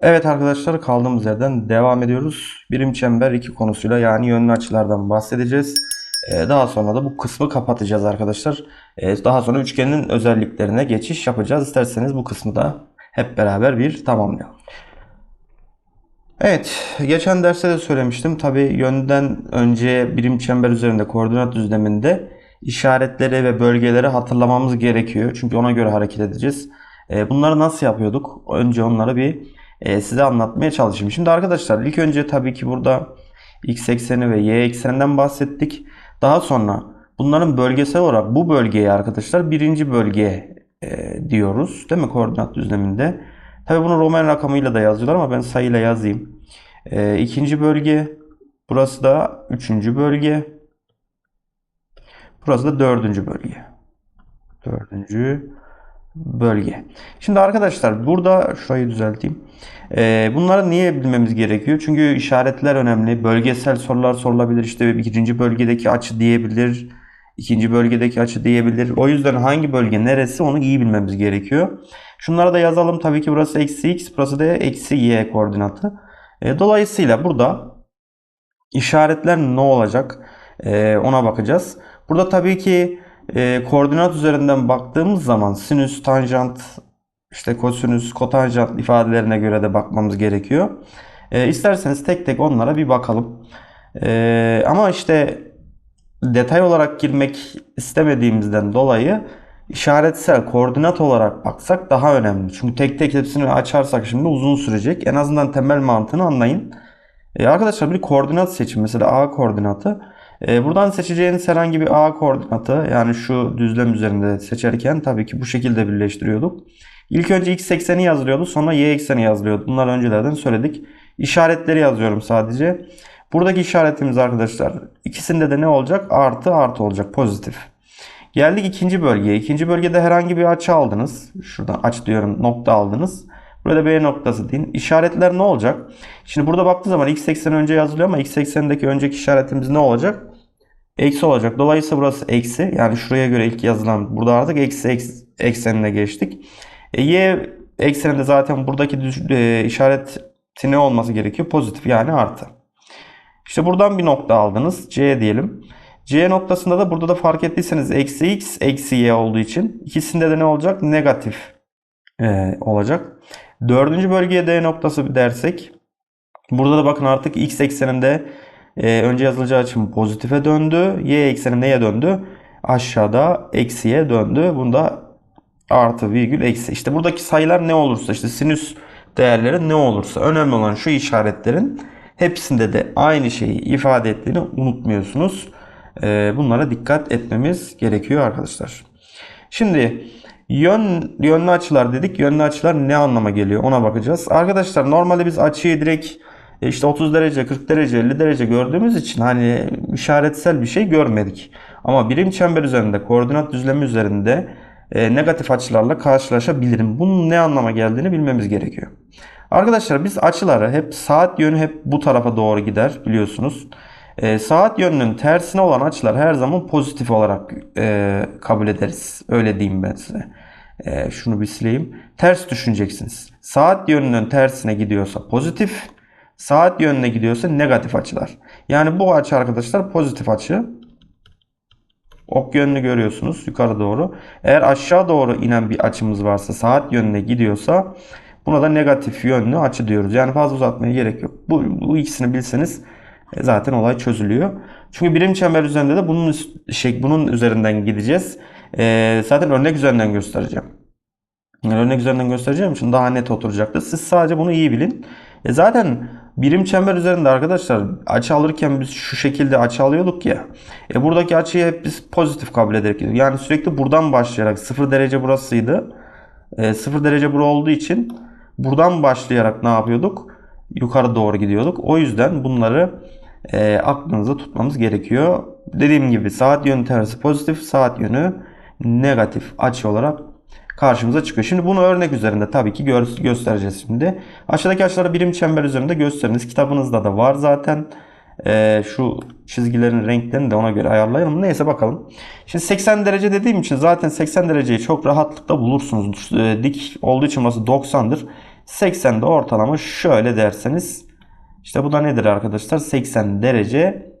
Evet arkadaşlar kaldığımız yerden devam ediyoruz. Birim çember iki konusuyla yani yönlü açılardan bahsedeceğiz. Ee, daha sonra da bu kısmı kapatacağız arkadaşlar. Ee, daha sonra üçgenin özelliklerine geçiş yapacağız. İsterseniz bu kısmı da hep beraber bir tamamlayalım. Evet, geçen derste de söylemiştim. Tabi yönden önce birim çember üzerinde koordinat düzleminde işaretleri ve bölgeleri hatırlamamız gerekiyor. Çünkü ona göre hareket edeceğiz. Ee, bunları nasıl yapıyorduk? Önce onları bir e, size anlatmaya çalışayım. Şimdi arkadaşlar ilk önce tabii ki burada x ekseni ve y ekseninden bahsettik. Daha sonra bunların bölgesel olarak bu bölgeye arkadaşlar birinci bölge e, diyoruz. Değil mi koordinat düzleminde? Tabii bunu Roman rakamıyla da yazıyorlar ama ben sayıyla yazayım. E, ikinci bölge. Burası da üçüncü bölge. Burası da dördüncü bölge. Dördüncü bölge. Şimdi arkadaşlar burada şurayı düzelteyim. Ee, bunları niye bilmemiz gerekiyor? Çünkü işaretler önemli. Bölgesel sorular sorulabilir. İşte birinci bölgedeki açı diyebilir. ikinci bölgedeki açı diyebilir. O yüzden hangi bölge neresi onu iyi bilmemiz gerekiyor. Şunları da yazalım. Tabii ki burası eksi x, burası da eksi y koordinatı. E, dolayısıyla burada işaretler ne olacak? E, ona bakacağız. Burada tabii ki e, koordinat üzerinden baktığımız zaman sinüs, tanjant, işte kosinüs, kotanjant ifadelerine göre de bakmamız gerekiyor. E, isterseniz tek tek onlara bir bakalım. E, ama işte detay olarak girmek istemediğimizden dolayı işaretsel koordinat olarak baksak daha önemli. Çünkü tek tek hepsini açarsak şimdi uzun sürecek. En azından temel mantığını anlayın. E, arkadaşlar bir koordinat seçin. Mesela A koordinatı. E, buradan seçeceğiniz herhangi bir A koordinatı yani şu düzlem üzerinde seçerken tabii ki bu şekilde birleştiriyorduk. İlk önce x ekseni yazılıyordu sonra y ekseni yazılıyordu. Bunları öncelerden söyledik. İşaretleri yazıyorum sadece. Buradaki işaretimiz arkadaşlar ikisinde de ne olacak? Artı artı olacak pozitif. Geldik ikinci bölgeye. İkinci bölgede herhangi bir açı aldınız. Şuradan aç diyorum nokta aldınız. Burada B noktası deyin. İşaretler ne olacak? Şimdi burada baktığı zaman x ekseni önce yazılıyor ama x eksenindeki önceki işaretimiz ne olacak? Eksi olacak. Dolayısıyla burası eksi. Yani şuraya göre ilk yazılan burada artık eksi, eksi eksenine geçtik. E, y ekseninde zaten buradaki düş, e, işareti ne olması gerekiyor? Pozitif yani artı. İşte buradan bir nokta aldınız. C diyelim. C noktasında da burada da fark ettiyseniz eksi x eksi y olduğu için ikisinde de ne olacak? Negatif e, olacak. Dördüncü bölgeye D noktası dersek burada da bakın artık x ekseninde e, önce yazılacağı için pozitife döndü. Y ekseni neye döndü? Aşağıda eksiye döndü. Bunda artı virgül eksi. İşte buradaki sayılar ne olursa işte sinüs değerleri ne olursa önemli olan şu işaretlerin hepsinde de aynı şeyi ifade ettiğini unutmuyorsunuz. E, bunlara dikkat etmemiz gerekiyor arkadaşlar. Şimdi Yön, yönlü açılar dedik. Yönlü açılar ne anlama geliyor ona bakacağız. Arkadaşlar normalde biz açıyı direkt e, işte 30 derece, 40 derece, 50 derece gördüğümüz için hani işaretsel bir şey görmedik. Ama birim çember üzerinde, koordinat düzlemi üzerinde e, negatif açılarla karşılaşabilirim. Bunun ne anlama geldiğini bilmemiz gerekiyor. Arkadaşlar biz açıları hep saat yönü hep bu tarafa doğru gider biliyorsunuz. E, saat yönünün tersine olan açılar her zaman pozitif olarak e, kabul ederiz. Öyle diyeyim ben size. E, şunu bir sileyim. Ters düşüneceksiniz. Saat yönünün tersine gidiyorsa pozitif, saat yönüne gidiyorsa negatif açılar. Yani bu açı arkadaşlar pozitif açı. Ok yönünü görüyorsunuz yukarı doğru. Eğer aşağı doğru inen bir açımız varsa saat yönüne gidiyorsa buna da negatif yönlü açı diyoruz. Yani fazla uzatmaya gerek yok. Bu, bu ikisini bilseniz zaten olay çözülüyor. Çünkü birim çember üzerinde de bunun şey bunun üzerinden gideceğiz. Ee, zaten örnek üzerinden göstereceğim. Örnek üzerinden göstereceğim için daha net oturacaktır. Siz sadece bunu iyi bilin. E zaten birim çember üzerinde arkadaşlar açı alırken biz şu şekilde açı alıyorduk ya. E buradaki açıyı hep biz pozitif kabul ederek yani sürekli buradan başlayarak 0 derece burasıydı. E, 0 derece bura olduğu için buradan başlayarak ne yapıyorduk? Yukarı doğru gidiyorduk. O yüzden bunları e, aklınızda tutmamız gerekiyor. Dediğim gibi saat yönü tersi pozitif, saat yönü negatif açı olarak karşımıza çıkıyor. Şimdi bunu örnek üzerinde tabii ki gö göstereceğiz şimdi. Aşağıdaki açıları birim çember üzerinde gösteriniz. Kitabınızda da var zaten. Ee, şu çizgilerin renklerini de ona göre ayarlayalım. Neyse bakalım. Şimdi 80 derece dediğim için zaten 80 dereceyi çok rahatlıkla bulursunuz. Ee, dik olduğu için burası 90'dır. 80 de ortalama şöyle derseniz işte bu da nedir arkadaşlar? 80 derece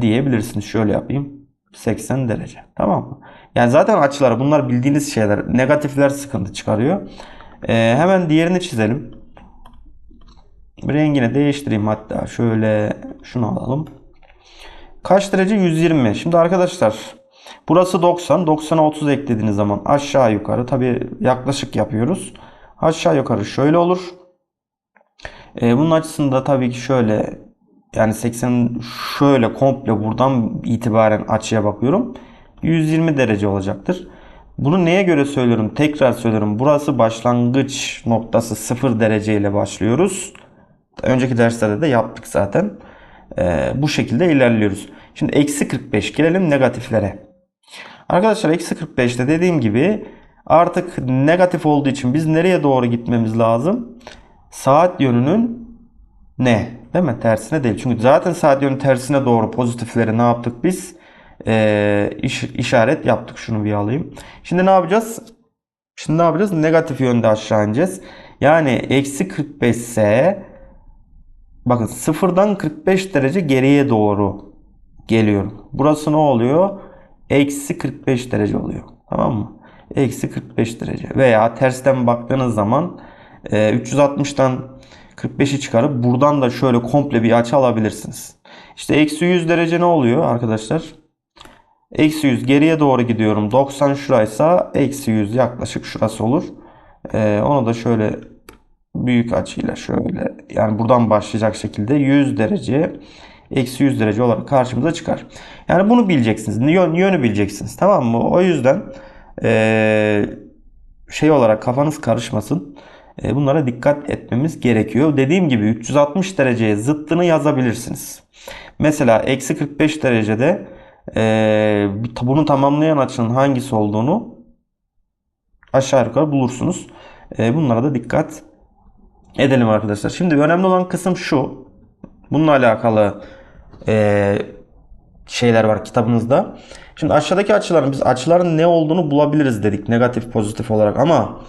diyebilirsiniz. Şöyle yapayım. 80 derece. Tamam mı? Yani zaten açılar bunlar bildiğiniz şeyler. Negatifler sıkıntı çıkarıyor. Ee, hemen diğerini çizelim. Rengini değiştireyim hatta. Şöyle şunu alalım. Kaç derece? 120. Şimdi arkadaşlar burası 90. 90'a 30 eklediğiniz zaman aşağı yukarı tabi yaklaşık yapıyoruz. Aşağı yukarı şöyle olur. Ee, bunun açısında tabii ki şöyle yani 80 şöyle komple buradan itibaren açıya bakıyorum. 120 derece olacaktır. Bunu neye göre söylüyorum? Tekrar söylüyorum. Burası başlangıç noktası 0 derece ile başlıyoruz. Önceki derslerde de yaptık zaten. Ee, bu şekilde ilerliyoruz. Şimdi eksi 45 gelelim negatiflere. Arkadaşlar eksi 45'te dediğim gibi artık negatif olduğu için biz nereye doğru gitmemiz lazım? Saat yönünün ne? Değil mi? Tersine değil. Çünkü zaten saat yönü tersine doğru pozitifleri ne yaptık biz? Ee, iş, işaret yaptık. Şunu bir alayım. Şimdi ne yapacağız? Şimdi ne yapacağız? Negatif yönde aşağı ineceğiz. Yani eksi 45 ise bakın sıfırdan 45 derece geriye doğru geliyorum. Burası ne oluyor? Eksi 45 derece oluyor. Tamam mı? Eksi 45 derece. Veya tersten baktığınız zaman 360'tan 45'i çıkarıp buradan da şöyle komple bir açı alabilirsiniz. İşte eksi 100 derece ne oluyor arkadaşlar? Eksi 100 geriye doğru gidiyorum. 90 şuraysa eksi 100 yaklaşık şurası olur. Ee, onu da şöyle büyük açıyla şöyle yani buradan başlayacak şekilde 100 derece eksi 100 derece olarak karşımıza çıkar. Yani bunu bileceksiniz. Yön, yönü bileceksiniz. Tamam mı? O yüzden ee, şey olarak kafanız karışmasın. E, bunlara dikkat etmemiz gerekiyor. Dediğim gibi 360 dereceye zıttını yazabilirsiniz. Mesela eksi 45 derecede e, bunu tamamlayan açının hangisi olduğunu aşağı yukarı bulursunuz. E, bunlara da dikkat edelim arkadaşlar. Şimdi önemli olan kısım şu. Bununla alakalı şeyler var kitabınızda. Şimdi aşağıdaki açıların biz açıların ne olduğunu bulabiliriz dedik negatif pozitif olarak ama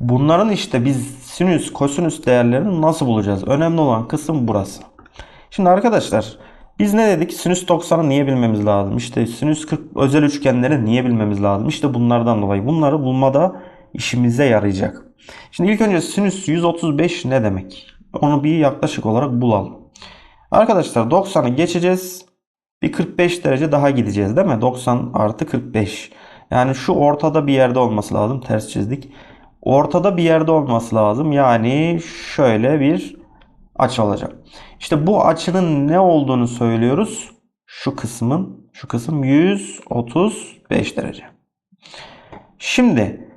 Bunların işte biz sinüs, kosinüs değerlerini nasıl bulacağız? Önemli olan kısım burası. Şimdi arkadaşlar biz ne dedik? Sinüs 90'ı niye bilmemiz lazım? İşte sinüs 40 özel üçgenleri niye bilmemiz lazım? İşte bunlardan dolayı. Bunları bulmada işimize yarayacak. Şimdi ilk önce sinüs 135 ne demek? Onu bir yaklaşık olarak bulalım. Arkadaşlar 90'ı geçeceğiz. Bir 45 derece daha gideceğiz değil mi? 90 artı 45. Yani şu ortada bir yerde olması lazım. Ters çizdik ortada bir yerde olması lazım. Yani şöyle bir açı olacak. İşte bu açının ne olduğunu söylüyoruz. Şu kısmın, şu kısım 135 derece. Şimdi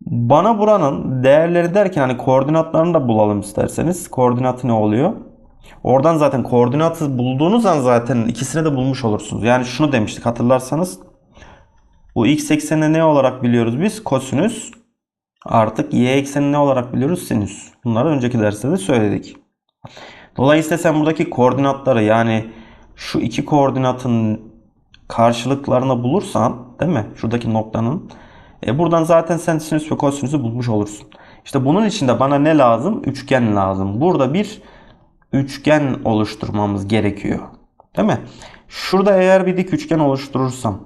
bana buranın değerleri derken hani koordinatlarını da bulalım isterseniz. Koordinatı ne oluyor? Oradan zaten koordinatı bulduğunuz an zaten ikisini de bulmuş olursunuz. Yani şunu demiştik hatırlarsanız. Bu x ekseni ne olarak biliyoruz biz? Kosinüs Artık y ekseni ne olarak biliyoruz? Sinüs. Bunları önceki derste de söyledik. Dolayısıyla sen buradaki koordinatları yani şu iki koordinatın karşılıklarını bulursan değil mi? Şuradaki noktanın. E buradan zaten sen sinüs ve kosinüsü bulmuş olursun. İşte bunun için de bana ne lazım? Üçgen lazım. Burada bir üçgen oluşturmamız gerekiyor. Değil mi? Şurada eğer bir dik üçgen oluşturursam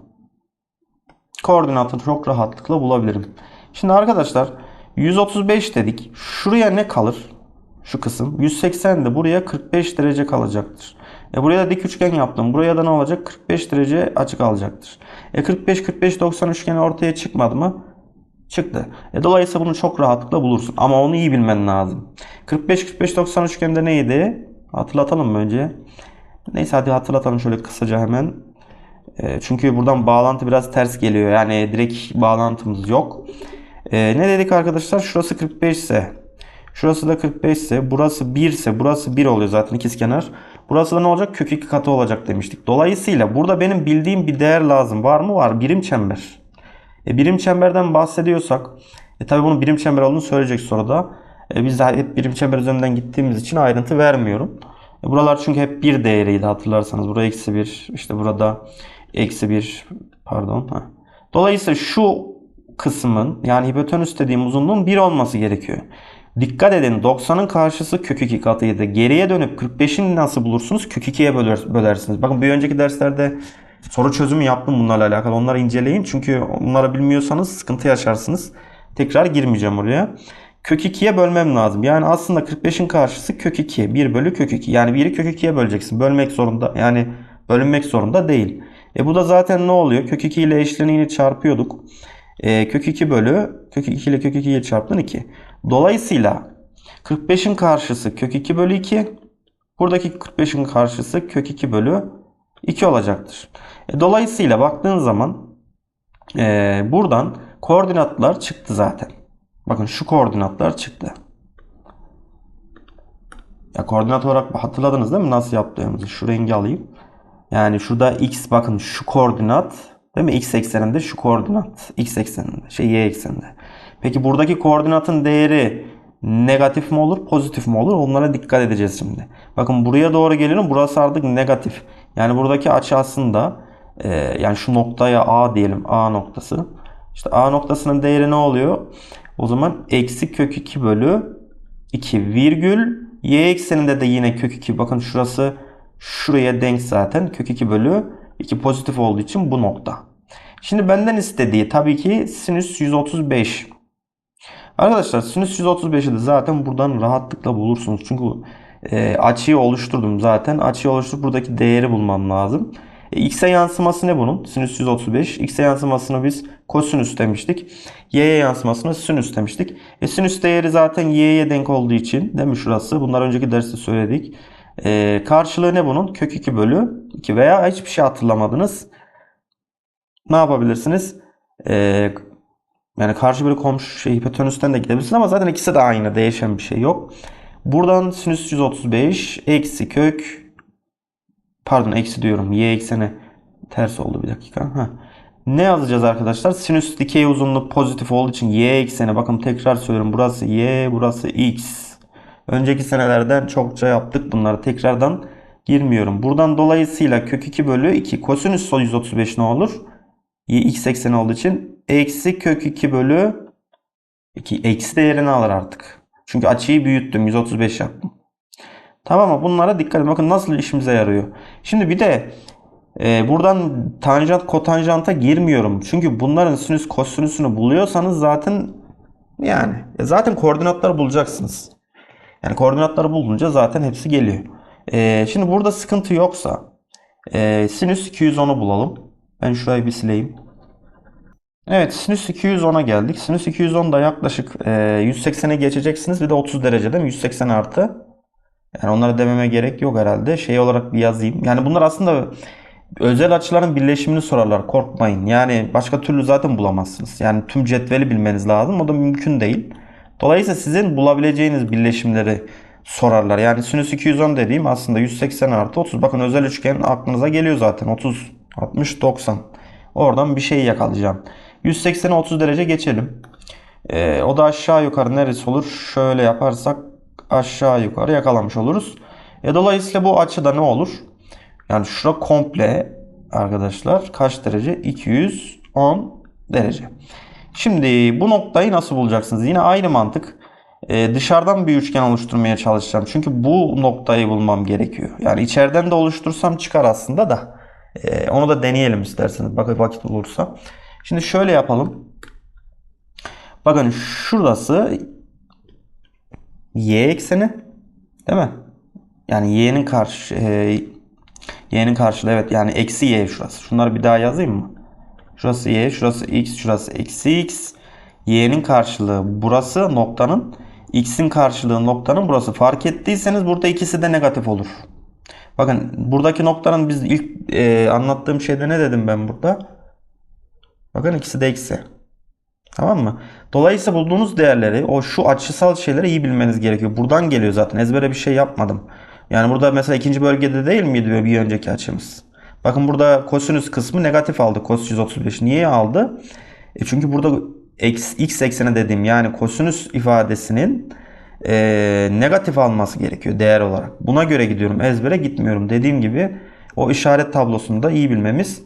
koordinatını çok rahatlıkla bulabilirim. Şimdi arkadaşlar 135 dedik. Şuraya ne kalır? Şu kısım. 180 de buraya 45 derece kalacaktır. E buraya da dik üçgen yaptım. Buraya da ne olacak? 45 derece açık alacaktır. E 45 45 90 üçgeni ortaya çıkmadı mı? Çıktı. E dolayısıyla bunu çok rahatlıkla bulursun. Ama onu iyi bilmen lazım. 45 45 90 üçgende neydi? Hatırlatalım mı önce? Neyse hadi hatırlatalım şöyle kısaca hemen. E, çünkü buradan bağlantı biraz ters geliyor. Yani direkt bağlantımız yok. Ee, ne dedik arkadaşlar? Şurası 45 ise şurası da 45 ise burası 1 ise burası 1 oluyor zaten ikizkenar. Burası da ne olacak? Kök 2 katı olacak demiştik. Dolayısıyla burada benim bildiğim bir değer lazım. Var mı? Var. Birim çember. E, birim çemberden bahsediyorsak e, tabi bunun birim çember olduğunu söyleyecek soruda. E, biz de hep birim çember üzerinden gittiğimiz için ayrıntı vermiyorum. E, buralar çünkü hep bir değeriydi hatırlarsanız. Burada eksi 1 işte burada eksi 1 pardon. Ha. Dolayısıyla şu kısmın yani hipotenüs dediğim uzunluğun 1 olması gerekiyor. Dikkat edin 90'ın karşısı kök 2 katıydı. Geriye dönüp 45'in nasıl bulursunuz? Kök 2'ye böler, bölersiniz. Bakın bir önceki derslerde soru çözümü yaptım bunlarla alakalı. Onları inceleyin. Çünkü onları bilmiyorsanız sıkıntı yaşarsınız. Tekrar girmeyeceğim oraya. Kök 2'ye bölmem lazım. Yani aslında 45'in karşısı kök 2. 1 bölü kök 2. Yani 1'i kök 2'ye böleceksin. Bölmek zorunda. Yani bölünmek zorunda değil. E bu da zaten ne oluyor? Kök 2 ile eşleniğini çarpıyorduk. E, kök 2 bölü kök 2 ile kök 2 ile çarptın 2. Dolayısıyla 45'in karşısı kök 2 bölü 2. Buradaki 45'in karşısı kök 2 bölü 2 olacaktır. E, dolayısıyla baktığın zaman e, buradan koordinatlar çıktı zaten. Bakın şu koordinatlar çıktı. Ya koordinat olarak hatırladınız değil mi nasıl yaptığımızı? Şu rengi alayım. Yani şurada x bakın şu koordinat değil mi? X ekseninde şu koordinat. X ekseninde. Şey y ekseninde. Peki buradaki koordinatın değeri negatif mi olur, pozitif mi olur? Onlara dikkat edeceğiz şimdi. Bakın buraya doğru geliyorum. Burası artık negatif. Yani buradaki açı aslında e, yani şu noktaya A diyelim. A noktası. İşte A noktasının değeri ne oluyor? O zaman eksi kök 2 bölü 2 virgül y ekseninde de yine kök 2. Bakın şurası şuraya denk zaten. Kök 2 bölü 2 pozitif olduğu için bu nokta. Şimdi benden istediği tabii ki sinüs 135. Arkadaşlar sinüs 135'i de zaten buradan rahatlıkla bulursunuz. Çünkü e, açıyı oluşturdum zaten. Açıyı oluşturup buradaki değeri bulmam lazım. E, x'e yansıması ne bunun? Sinüs 135. X'e yansımasını biz kosinüs demiştik. Y'ye yansımasını sinüs demiştik. E, sinüs değeri zaten y'ye denk olduğu için değil mi şurası? Bunlar önceki derste söyledik. E, karşılığı ne bunun? Kök 2 bölü 2 veya hiçbir şey hatırlamadınız. Ne yapabilirsiniz? E, yani karşı bir komşu şey hipotenüsten de gidebilirsiniz ama zaten ikisi de aynı. Değişen bir şey yok. Buradan sinüs 135 eksi kök pardon eksi diyorum. Y ekseni ters oldu bir dakika. Heh. Ne yazacağız arkadaşlar? Sinüs dikey uzunluğu pozitif olduğu için y ekseni bakın tekrar söylüyorum. Burası y, burası x. Önceki senelerden çokça yaptık bunları. Tekrardan girmiyorum. Buradan dolayısıyla kök 2 bölü 2 kosinüs 135 ne olur? X ekseni olduğu için eksi kök 2 bölü 2 eksi değerini alır artık. Çünkü açıyı büyüttüm. 135 yaptım. Tamam mı? Bunlara dikkat edin. Bakın nasıl işimize yarıyor. Şimdi bir de e, buradan tanjant kotanjanta girmiyorum. Çünkü bunların sinüs kosinüsünü buluyorsanız zaten yani e, zaten koordinatları bulacaksınız. Yani koordinatları bulunca zaten hepsi geliyor. E, şimdi burada sıkıntı yoksa e, sinüs 210'u bulalım. Ben şurayı bir sileyim. Evet sinüs 210'a geldik. Sinüs 210 da yaklaşık e, 180'e geçeceksiniz. Bir de 30 derecede mi? 180 artı. Yani onları dememe gerek yok herhalde. Şey olarak bir yazayım. Yani bunlar aslında özel açıların birleşimini sorarlar. Korkmayın. Yani başka türlü zaten bulamazsınız. Yani tüm cetveli bilmeniz lazım. O da mümkün değil. Dolayısıyla sizin bulabileceğiniz birleşimleri sorarlar. Yani sinüs 210 dediğim aslında 180 artı 30. Bakın özel üçgen aklınıza geliyor zaten. 30, 60, 90. Oradan bir şey yakalayacağım. 180'e 30 derece geçelim. Ee, o da aşağı yukarı neresi olur? Şöyle yaparsak aşağı yukarı yakalamış oluruz. E, dolayısıyla bu açıda ne olur? Yani şura komple arkadaşlar kaç derece? 210 derece. Şimdi bu noktayı nasıl bulacaksınız? Yine aynı mantık. Ee, dışarıdan bir üçgen oluşturmaya çalışacağım. Çünkü bu noktayı bulmam gerekiyor. Yani içeriden de oluştursam çıkar aslında da. Ee, onu da deneyelim isterseniz. Bakın vakit olursa. Şimdi şöyle yapalım. Bakın şurası y ekseni değil mi? Yani y'nin karşı e, y'nin karşılığı evet yani eksi y şurası. Şunları bir daha yazayım mı? Şurası y, şurası x, şurası eksi x. y'nin karşılığı burası noktanın x'in karşılığı noktanın burası. Fark ettiyseniz burada ikisi de negatif olur. Bakın buradaki noktanın biz ilk e, anlattığım şeyde ne dedim ben burada? Bakın ikisi de eksi. Tamam mı? Dolayısıyla bulduğunuz değerleri o şu açısal şeyleri iyi bilmeniz gerekiyor. Buradan geliyor zaten. Ezbere bir şey yapmadım. Yani burada mesela ikinci bölgede değil miydi bir önceki açımız? Bakın burada kosinüs kısmı negatif aldı. Kos 135. Niye aldı? E çünkü burada x, x ekseni dediğim yani kosinüs ifadesinin e, negatif alması gerekiyor değer olarak. Buna göre gidiyorum. Ezbere gitmiyorum. Dediğim gibi o işaret tablosunu da iyi bilmemiz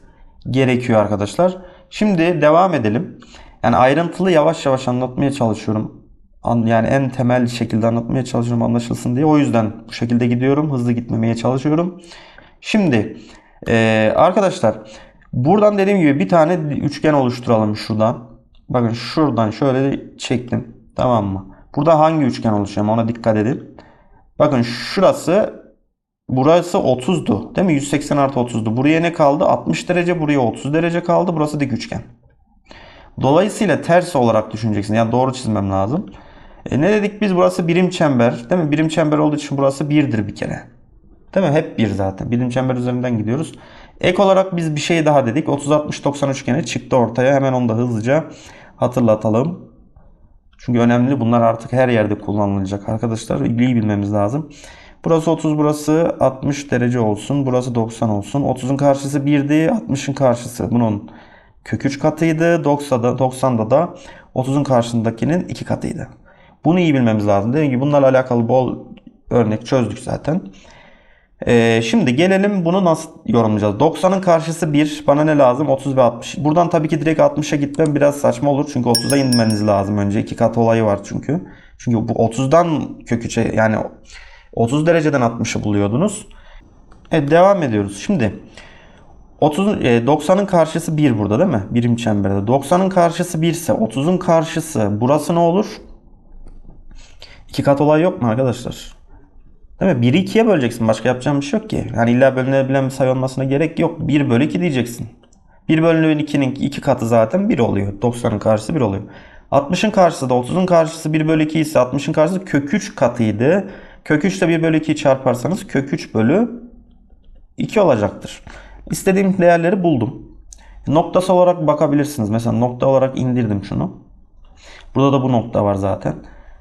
gerekiyor arkadaşlar. Şimdi devam edelim. Yani ayrıntılı yavaş yavaş anlatmaya çalışıyorum. an, yani en temel şekilde anlatmaya çalışıyorum anlaşılsın diye. O yüzden bu şekilde gidiyorum. Hızlı gitmemeye çalışıyorum. Şimdi e, arkadaşlar buradan dediğim gibi bir tane üçgen oluşturalım şuradan. Bakın şuradan şöyle çektim. Tamam mı? Burada hangi üçgen oluşuyor ona dikkat edin. Bakın şurası burası 30'du. Değil mi? 180 artı 30'du. Buraya ne kaldı? 60 derece. Buraya 30 derece kaldı. Burası dik üçgen. Dolayısıyla ters olarak düşüneceksin. Yani doğru çizmem lazım. E ne dedik biz? Burası birim çember. Değil mi? Birim çember olduğu için burası birdir bir kere. Değil mi? Hep bir zaten. Birim çember üzerinden gidiyoruz. Ek olarak biz bir şey daha dedik. 30-60-90 üçgeni çıktı ortaya. Hemen onu da hızlıca hatırlatalım. Çünkü önemli. Bunlar artık her yerde kullanılacak arkadaşlar. İyi bilmemiz lazım. Burası 30, burası 60 derece olsun. Burası 90 olsun. 30'un karşısı 1'di. 60'ın karşısı bunun kök 3 katıydı. 90'da, 90'da da 30'un karşısındakinin 2 katıydı. Bunu iyi bilmemiz lazım. Dediğim gibi bunlarla alakalı bol örnek çözdük zaten. Ee, şimdi gelelim bunu nasıl yorumlayacağız. 90'ın karşısı 1. Bana ne lazım? 30 ve 60. Buradan tabii ki direkt 60'a gitmem biraz saçma olur. Çünkü 30'a inmeniz lazım önce. 2 kat olayı var çünkü. Çünkü bu 30'dan kök 3'e yani 30 dereceden 60'ı buluyordunuz. Evet devam ediyoruz. Şimdi 30 90'ın karşısı 1 burada değil mi? Birim çemberde. 90'ın karşısı 1 ise 30'un karşısı burası ne olur? 2 kat olay yok mu arkadaşlar? Değil mi? 1'i 2'ye böleceksin. Başka yapacağım bir şey yok ki. Yani illa bölünebilen bir sayı olmasına gerek yok. 1 bölü 2 diyeceksin. 1 bölü 2'nin 2 katı zaten 1 oluyor. 90'ın karşısı 1 oluyor. 60'ın karşısı da 30'un karşısı 1 bölü 2 ise 60'ın karşısı kök 3 katıydı. Kök 3 ile 1 bölü 2'yi çarparsanız kök 3 bölü 2 olacaktır. İstediğim değerleri buldum. Noktası olarak bakabilirsiniz. Mesela nokta olarak indirdim şunu. Burada da bu nokta var zaten.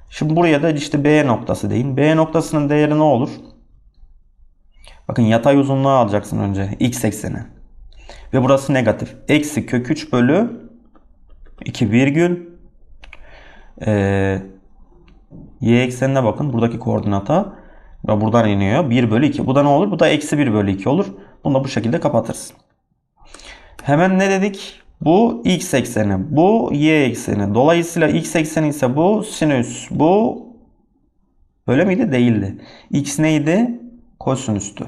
Şimdi buraya da işte B noktası deyin. B noktasının değeri ne olur? Bakın yatay uzunluğu alacaksın önce. X ekseni. Ve burası negatif. Eksi kök 3 bölü 2 virgül ee, y eksenine bakın. Buradaki koordinata ve buradan iniyor. 1 bölü 2. Bu da ne olur? Bu da eksi 1 bölü 2 olur. Bunu da bu şekilde kapatırız. Hemen ne dedik? Bu x ekseni. Bu y ekseni. Dolayısıyla x ekseni ise bu sinüs. Bu öyle miydi? Değildi. x neydi? Kosinüstü.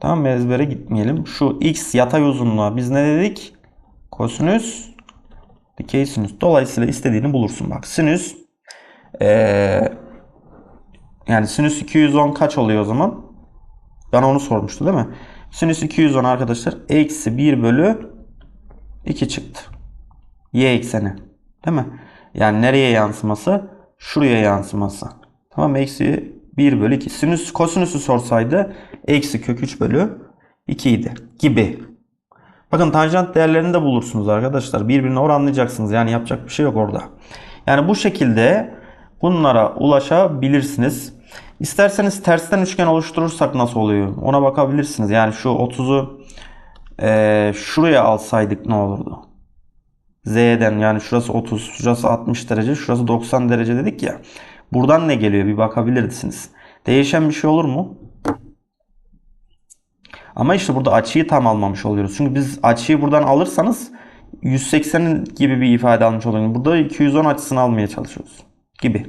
Tamam? Ezbere gitmeyelim. Şu x yatay uzunluğa biz ne dedik? Kosinüs dikey sinüs. Dolayısıyla istediğini bulursun. Bak sinüs ee, yani sinüs 210 kaç oluyor o zaman? Bana onu sormuştu değil mi? Sinüs 210 arkadaşlar eksi 1 bölü 2 çıktı. Y ekseni. Değil mi? Yani nereye yansıması? Şuraya yansıması. Tamam Eksi 1 bölü 2. Sinüs kosinüsü sorsaydı eksi kök 3 bölü 2 idi. Gibi. Bakın tanjant değerlerini de bulursunuz arkadaşlar. Birbirine oranlayacaksınız. Yani yapacak bir şey yok orada. Yani bu şekilde bunlara ulaşabilirsiniz. İsterseniz tersten üçgen oluşturursak nasıl oluyor? Ona bakabilirsiniz. Yani şu 30'u e, şuraya alsaydık ne olurdu? Z'den yani şurası 30, şurası 60 derece, şurası 90 derece dedik ya. Buradan ne geliyor bir bakabilirsiniz. Değişen bir şey olur mu? Ama işte burada açıyı tam almamış oluyoruz. Çünkü biz açıyı buradan alırsanız 180 gibi bir ifade almış oluyoruz. Burada 210 açısını almaya çalışıyoruz gibi.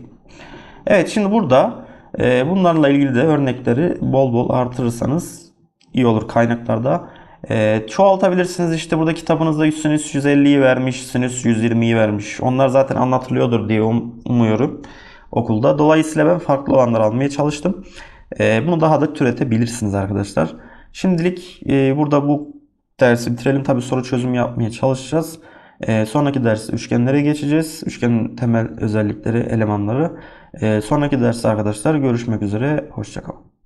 Evet şimdi burada e, bunlarla ilgili de örnekleri bol bol artırırsanız iyi olur kaynaklarda. E, çoğaltabilirsiniz işte burada kitabınızda sinüs 150'yi vermiş, sinüs 120'yi vermiş. Onlar zaten anlatılıyordur diye um, umuyorum okulda. Dolayısıyla ben farklı olanlar almaya çalıştım. E, bunu daha da türetebilirsiniz arkadaşlar. Şimdilik e, burada bu dersi bitirelim. Tabi soru çözüm yapmaya çalışacağız. E, sonraki derste üçgenlere geçeceğiz. Üçgenin temel özellikleri, elemanları. E, sonraki derste arkadaşlar görüşmek üzere. Hoşçakalın.